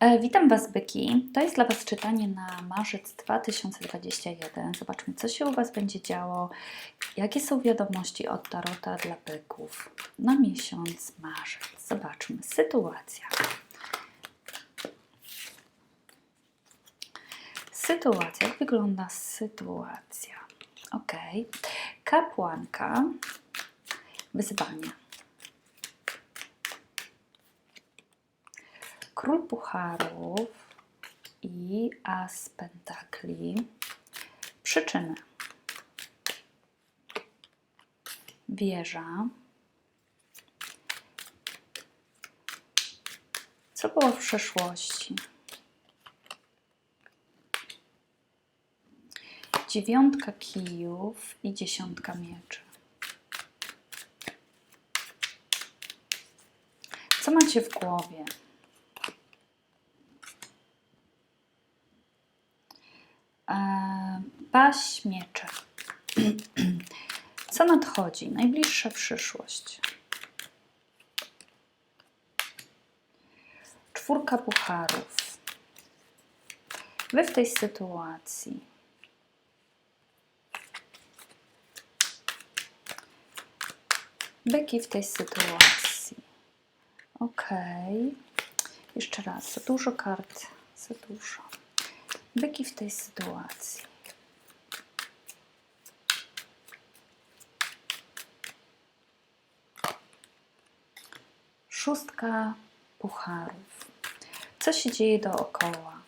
E, Witam Was, byki. To jest dla Was czytanie na marzec 2021. Zobaczmy, co się u Was będzie działo. Jakie są wiadomości od Tarota dla byków na miesiąc marzec. Zobaczmy. Sytuacja. Sytuacja. Jak wygląda sytuacja? Ok. Kapłanka. Wyzwanie. Król Pucharów i As Pentakli. Przyczyny. Wieża. Co było w przeszłości? Dziewiątka kijów i dziesiątka mieczy. Co macie w głowie? Miecze. Co nadchodzi? Najbliższa przyszłość. Czwórka pucharów. Wy w tej sytuacji. Byki w tej sytuacji. Ok. Jeszcze raz. Za dużo kart. Za dużo. Byki w tej sytuacji. Szóstka pucharów. Co się dzieje dookoła?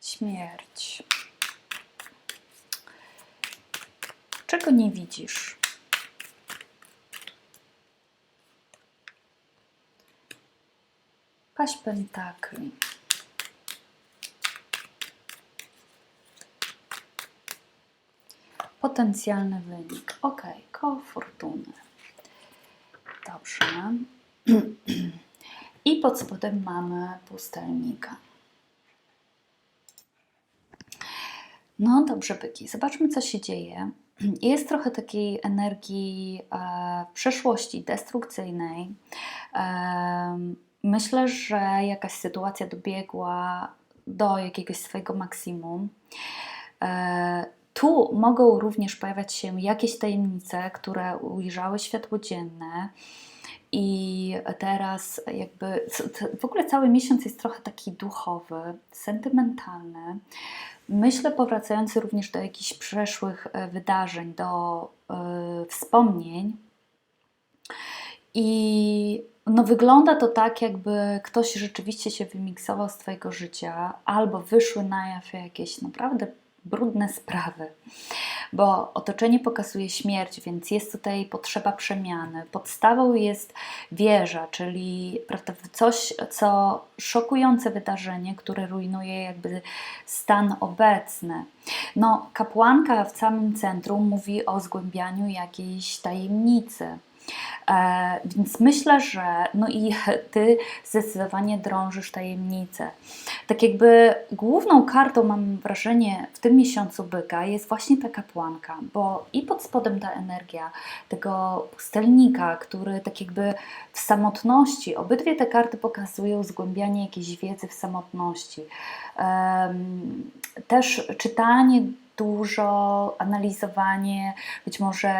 Śmierć. Czego nie widzisz? Paść pentakli. Potencjalny wynik. Ok, koło fortuny. Dobrze. I pod spodem mamy pustelnika. No dobrze, byki. Zobaczmy, co się dzieje. Jest trochę takiej energii e, przeszłości destrukcyjnej. E, myślę, że jakaś sytuacja dobiegła do jakiegoś swojego maksimum. E, tu mogą również pojawiać się jakieś tajemnice, które ujrzały światło dzienne. I teraz jakby w ogóle cały miesiąc jest trochę taki duchowy, sentymentalny. Myślę powracający również do jakichś przeszłych wydarzeń, do y, wspomnień. I no wygląda to tak, jakby ktoś rzeczywiście się wymiksował z Twojego życia, albo wyszły na jaw jakieś naprawdę brudne sprawy, bo otoczenie pokazuje śmierć, więc jest tutaj potrzeba przemiany. Podstawą jest wieża, czyli prawda, coś, co szokujące wydarzenie, które rujnuje jakby stan obecny. No, kapłanka w samym centrum mówi o zgłębianiu jakiejś tajemnicy. E, więc myślę, że no i ty zdecydowanie drążysz tajemnicę. Tak jakby główną kartą, mam wrażenie, w tym miesiącu byka jest właśnie ta kapłanka, bo i pod spodem ta energia tego pustelnika, który tak jakby w samotności, obydwie te karty pokazują zgłębianie jakiejś wiedzy w samotności. Też czytanie dużo, analizowanie być może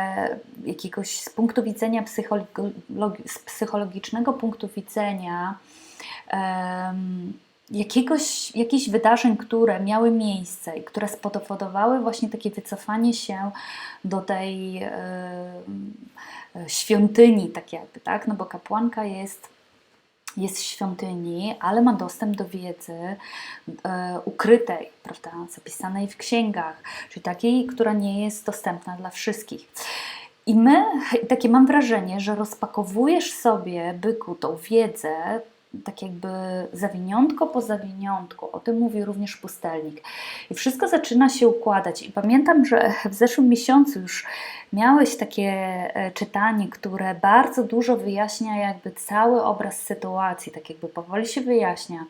jakiegoś z punktu widzenia psychologi z psychologicznego punktu widzenia um, jakiegoś, jakichś wydarzeń, które miały miejsce i które spowodowały właśnie takie wycofanie się do tej świątyni, tak jakby, tak? No bo kapłanka jest jest w świątyni, ale ma dostęp do wiedzy e, ukrytej, prawda, zapisanej w księgach, czyli takiej, która nie jest dostępna dla wszystkich. I my, takie mam wrażenie, że rozpakowujesz sobie, byku, tą wiedzę, tak jakby zawiniątko po zawiniątku. O tym mówi również pustelnik. I wszystko zaczyna się układać. I pamiętam, że w zeszłym miesiącu już miałeś takie e, czytanie, które bardzo dużo wyjaśnia jakby cały obraz sytuacji, tak jakby powoli się wyjaśnia.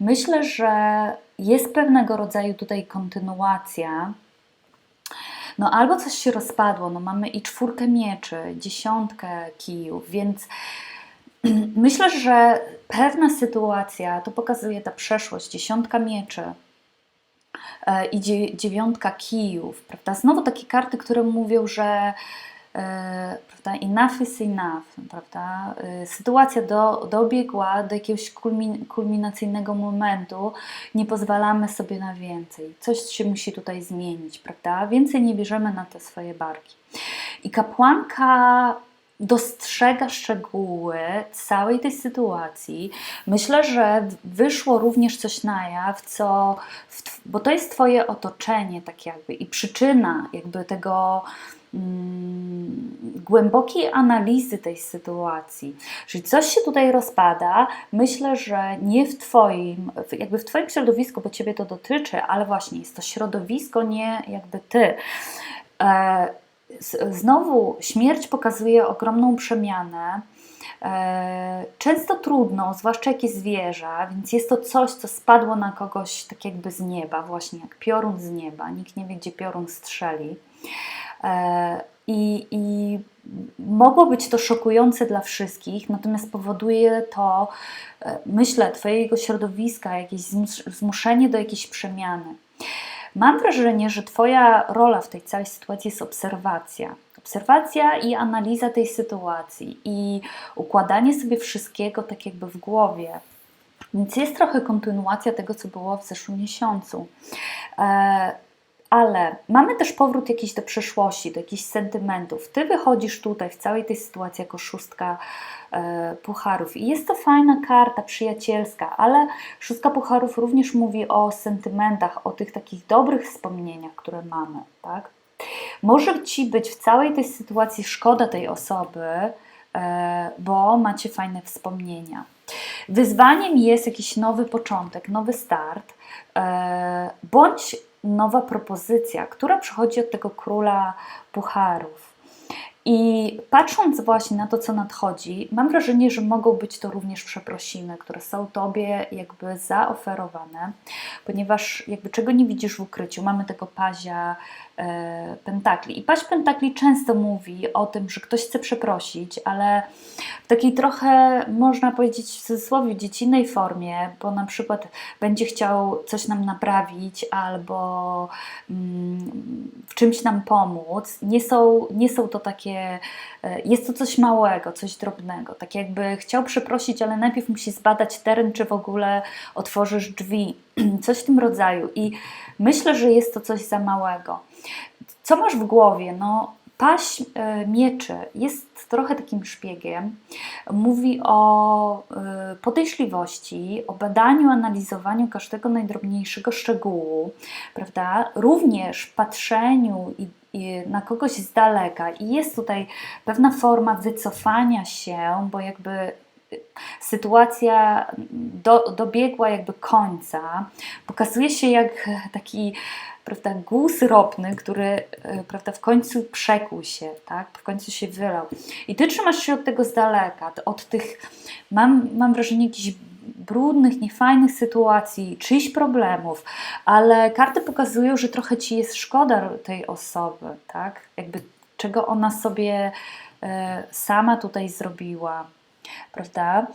Myślę, że jest pewnego rodzaju tutaj kontynuacja No albo coś się rozpadło, no mamy i czwórkę mieczy, dziesiątkę kijów, więc myślę, że pewna sytuacja, to pokazuje ta przeszłość, dziesiątka mieczy e, i dzie- dziewiątka kijów, prawda? Znowu takie karty, które mówią, że e, prawda, enough is enough, prawda? E, Sytuacja do, dobiegła do jakiegoś kulmin, kulminacyjnego momentu, nie pozwalamy sobie na więcej. Coś się musi tutaj zmienić, prawda? Więcej nie bierzemy na te swoje barki. I kapłanka dostrzega szczegóły całej tej sytuacji. Myślę, że wyszło również coś na jaw, co, bo to jest Twoje otoczenie, tak jakby, i przyczyna jakby tego mm, głębokiej analizy tej sytuacji. Czyli coś się tutaj rozpada, myślę, że nie w Twoim, jakby w Twoim środowisku, bo Ciebie to dotyczy, ale właśnie jest to środowisko, nie jakby Ty. E, Znowu śmierć pokazuje ogromną przemianę. E, Często trudno, zwłaszcza jak jest zwierzę, więc jest to coś, co spadło na kogoś tak jakby z nieba, właśnie jak piorun z nieba. Nikt nie wie, gdzie piorun strzeli. E, I, I mogło być to szokujące dla wszystkich, natomiast powoduje to, e, myślę, Twojego środowiska, jakieś zmus- zmuszenie do jakiejś przemiany. Mam wrażenie, że Twoja rola w tej całej sytuacji jest obserwacja. Obserwacja i analiza tej sytuacji i układanie sobie wszystkiego tak jakby w głowie. Więc jest trochę kontynuacja tego, co było w zeszłym miesiącu. E, ale mamy też powrót jakiś do przeszłości, do jakichś sentymentów. Ty wychodzisz tutaj w całej tej sytuacji jako szóstka e, pucharów i jest to fajna karta przyjacielska, ale szóstka pucharów również mówi o sentymentach, o tych takich dobrych wspomnieniach, które mamy, tak? Może Ci być w całej tej sytuacji szkoda tej osoby, e, bo macie fajne wspomnienia. Wyzwaniem jest jakiś nowy początek, nowy start, e, bądź nowa propozycja, która przychodzi od tego króla pucharów. I patrząc właśnie na to, co nadchodzi, mam wrażenie, że mogą być to również przeprosiny, które są Tobie jakby zaoferowane, ponieważ jakby czego nie widzisz w ukryciu, mamy tego pazia e, pentakli. I paź pentakli często mówi o tym, że ktoś chce przeprosić, ale w takiej trochę, można powiedzieć w cudzysłowie, dziecinnej formie, bo na przykład będzie chciał coś nam naprawić albo mm, w czymś nam pomóc. Nie są, nie są to takie, e, jest to coś małego, coś drobnego. Tak jakby chciał przeprosić, ale najpierw musi zbadać teren, czy w ogóle otworzysz drzwi, coś w tym rodzaju. I myślę, że jest to coś za małego. Co masz w głowie? No, paść e, mieczy jest trochę takim szpiegiem. Mówi o e, podejrzliwości, o badaniu, analizowaniu każdego najdrobniejszego szczegółu, prawda? Również patrzeniu i na kogoś z daleka. I jest tutaj pewna forma wycofania się, bo jakby sytuacja do, dobiegła jakby końca. Pokazuje się jak taki prawda, guz ropny, który e, prawda, w końcu przekuł się, tak? w końcu się wylał. I ty trzymasz się od tego z daleka, od tych, mam, mam wrażenie, jakichś brudnych, niefajnych sytuacji, czyichś problemów, ale karty pokazują, że trochę ci jest szkoda tej osoby, tak? Jakby czego ona sobie e, sama tutaj zrobiła, prawda?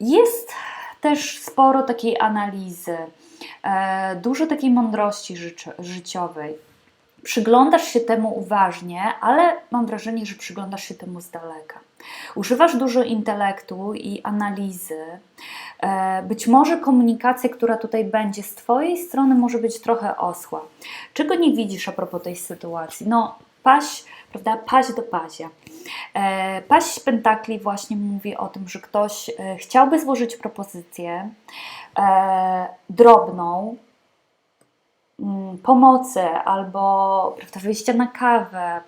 Jest też sporo takiej analizy, e, dużo takiej mądrości życio- życiowej. Przyglądasz się temu uważnie, ale mam wrażenie, że przyglądasz się temu z daleka. Używasz dużo intelektu i analizy. E, Być może komunikacja, która tutaj będzie z Twojej strony, może być trochę osła. Czego nie widzisz a propos tej sytuacji? No, paść, prawda? Paść do pazia. E, Paść Pentakli właśnie mówi o tym, że ktoś e, chciałby złożyć propozycję e, drobną, mm, pomocy albo prawda, wyjścia na kawę,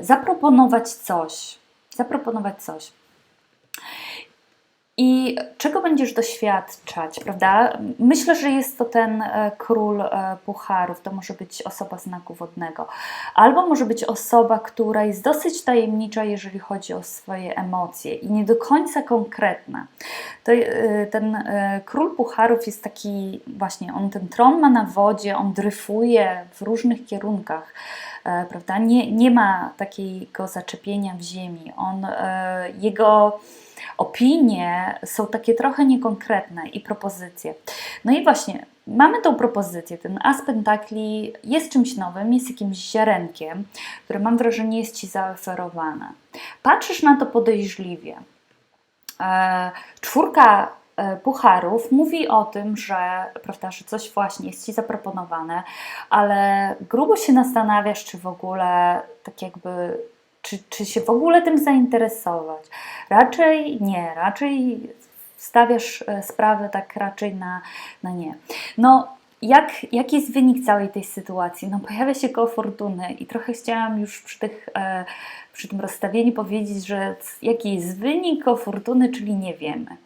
zaproponować coś. Zaproponować coś. I czego będziesz doświadczać, prawda? Myślę, że jest to ten e, król e, pucharów, to może być osoba znaku wodnego, albo może być osoba, która jest dosyć tajemnicza, jeżeli chodzi o swoje emocje i nie do końca konkretna. To, e, ten król pucharów jest taki, właśnie, on ten tron ma na wodzie, on dryfuje w różnych kierunkach prawda? Nie, nie ma takiego zaczepienia w ziemi. On, jego opinie są takie trochę niekonkretne i propozycje. No i właśnie, mamy tą propozycję. Ten as pentakli jest czymś nowym, jest jakimś ziarenkiem, które mam wrażenie jest Ci zaoferowane. Patrzysz na to podejrzliwie. E, czwórka e, pucharów mówi o tym, że, prawda, że coś właśnie jest Ci zaproponowane, ale grubo się zastanawiasz, czy w ogóle tak jakby, czy, czy się w ogóle tym zainteresować. Raczej nie, raczej stawiasz e, sprawę tak raczej na, na nie. No, jak, jaki jest wynik całej tej sytuacji? No, pojawia się koło fortuny i trochę chciałam już przy, tych, e, przy tym rozstawieniu powiedzieć, że jaki jest wynik koło fortuny, czyli nie wiemy.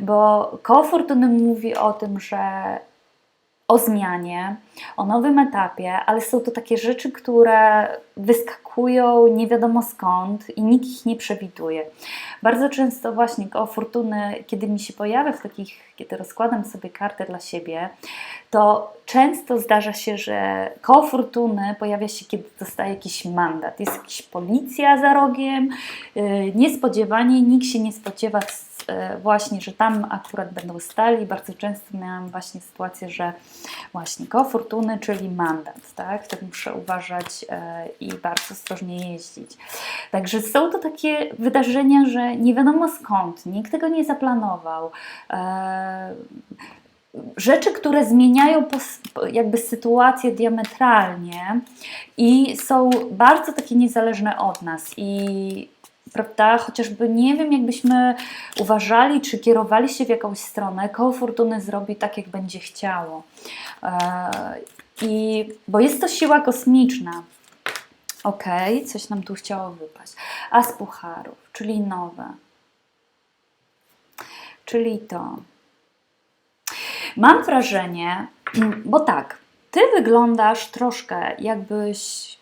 Bo koło fortuny mówi o tym, że o zmianie, o nowym etapie, ale są to takie rzeczy, które wyskakują nie wiadomo skąd i nikt ich nie przewiduje. Bardzo często właśnie koło fortuny, kiedy mi się pojawia w takich, kiedy rozkładam sobie kartę dla siebie, to często zdarza się, że koło fortuny pojawia się, kiedy dostaje jakiś mandat. Jest jakaś policja za rogiem, yy, niespodziewanie, nikt się nie spodziewa właśnie, że tam akurat będą stali. Bardzo często miałam właśnie sytuację, że właśnie koło fortuny, czyli mandat, tak? To muszę uważać yy, i bardzo ostrożnie jeździć. Także są to takie wydarzenia, że nie wiadomo skąd, nikt tego nie zaplanował. E, Rzeczy, które zmieniają jakby sytuację diametralnie i są bardzo takie niezależne od nas i prawda, chociażby nie wiem, jakbyśmy uważali, czy kierowali się w jakąś stronę, koło fortuny zrobi tak, jak będzie chciało. E, I, bo jest to siła kosmiczna. Ok, coś nam tu chciało wypaść. As pucharów, czyli nowe. Czyli to. Mam wrażenie, bo tak, ty wyglądasz troszkę jakbyś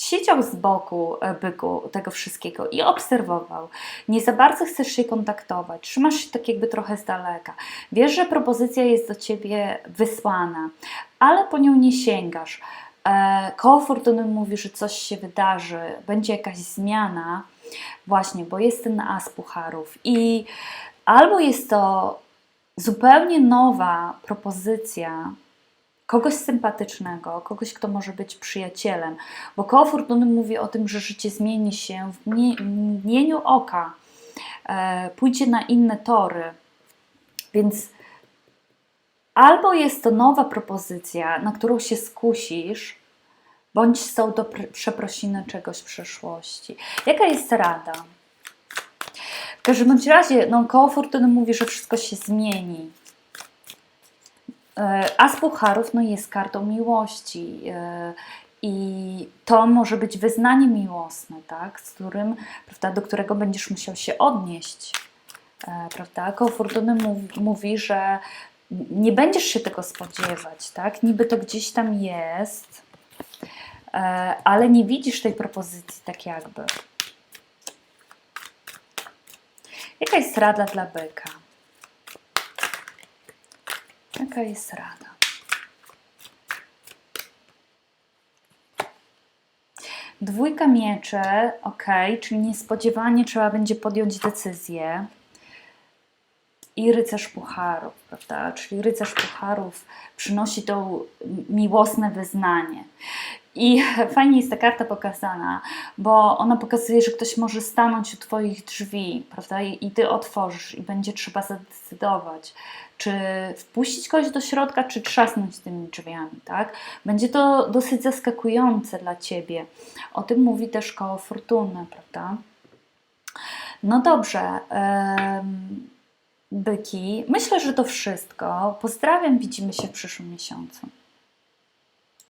siedział z boku e, byku tego wszystkiego i obserwował. Nie za bardzo chcesz się kontaktować, trzymasz się tak jakby trochę z daleka. Wiesz, że propozycja jest do ciebie wysłana, ale po nią nie sięgasz. E, Koło fortuny mówi, że coś się wydarzy, będzie jakaś zmiana, właśnie, bo jest ten as pucharów i albo jest to zupełnie nowa propozycja kogoś sympatycznego, kogoś, kto może być przyjacielem, bo koło fortuny mówi o tym, że życie zmieni się w mgnieniu oka, e, pójdzie na inne tory, więc albo jest to nowa propozycja, na którą się skusisz, bądź są to pr- przeprosiny czegoś w przeszłości. Jaka jest rada? W każdym razie, no, koło fortuny mówi, że wszystko się zmieni. E, As pucharów no, jest kartą miłości e, i to może być wyznanie miłosne, tak, z którym, prawda, do którego będziesz musiał się odnieść. E, Prawda? Koło fortuny mówi, mówi, że nie będziesz się tego spodziewać, tak? Niby to gdzieś tam jest, ale nie widzisz tej propozycji tak jakby. Jaka jest rada dla byka? Jaka jest rada? Dwójka mieczy, ok, czyli niespodziewanie trzeba będzie podjąć decyzję. I rycerz pucharów, prawda? Czyli rycerz pucharów przynosi to miłosne wyznanie. I fajnie jest ta karta pokazana, bo ona pokazuje, że ktoś może stanąć u Twoich drzwi, prawda? I, Ty otworzysz i będzie trzeba zadecydować, czy wpuścić kogoś do środka, czy trzasnąć tymi drzwiami, tak? Będzie to dosyć zaskakujące dla Ciebie. O tym mówi też koło fortuny, prawda? No dobrze. byki. Myślę, że to wszystko. Pozdrawiam, widzimy się w przyszłym miesiącu.